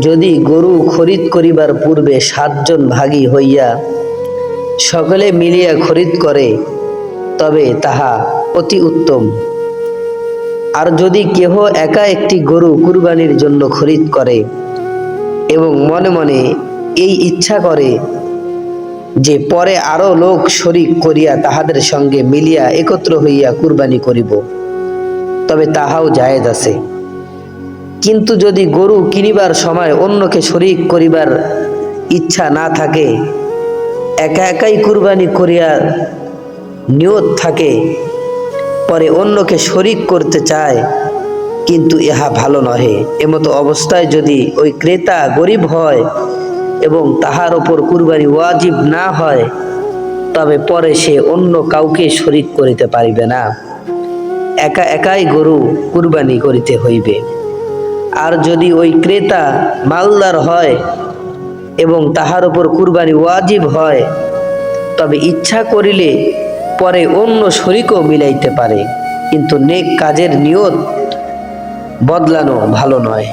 যদি গরু খরিদ করিবার পূর্বে সাতজন ভাগী হইয়া সকলে মিলিয়া খরিদ করে, তবে তাহা অতি উত্তম। আর যদি কেহ একা একটি গরু কুরবানির জন্য খরিদ করে এবং মনে মনে এই ইচ্ছা করে যে পরে আরও লোক শরিক করিয়া তাহাদের সঙ্গে মিলিয়া একত্র হইয়া কুরবানি করিব, তবে তাহাও জায়েজ আছে। কিন্তু যদি গরু কিনিবার সময় অন্যকে শরিক করিবার ইচ্ছা না থাকে, একা একাই কুরবানি করিয়া নিয়ত থাকে, পরে অন্যকে শরিক করতে চায়, কিন্তু ইহা ভালো নহে। এমতো অবস্থায় যদি ওই ক্রেতা গরিব হয় এবং তাহার ওপর কুরবানি ওয়াজিব না হয়, তবে পরে সে অন্য কাউকে শরিক করিতে পারিবে না। একা একাই গরু কুরবানি করিতে হইবে। আর যদি ওই ক্রেতা মালদার হয় এবং তাহার উপর কুরবানি ওয়াজিব হয়, তবে ইচ্ছা করিলে পরে অন্য শরিকও মিলাইতে পারে। কিন্তু নেক কাজের নিয়ত বদলানো ভালো নয়।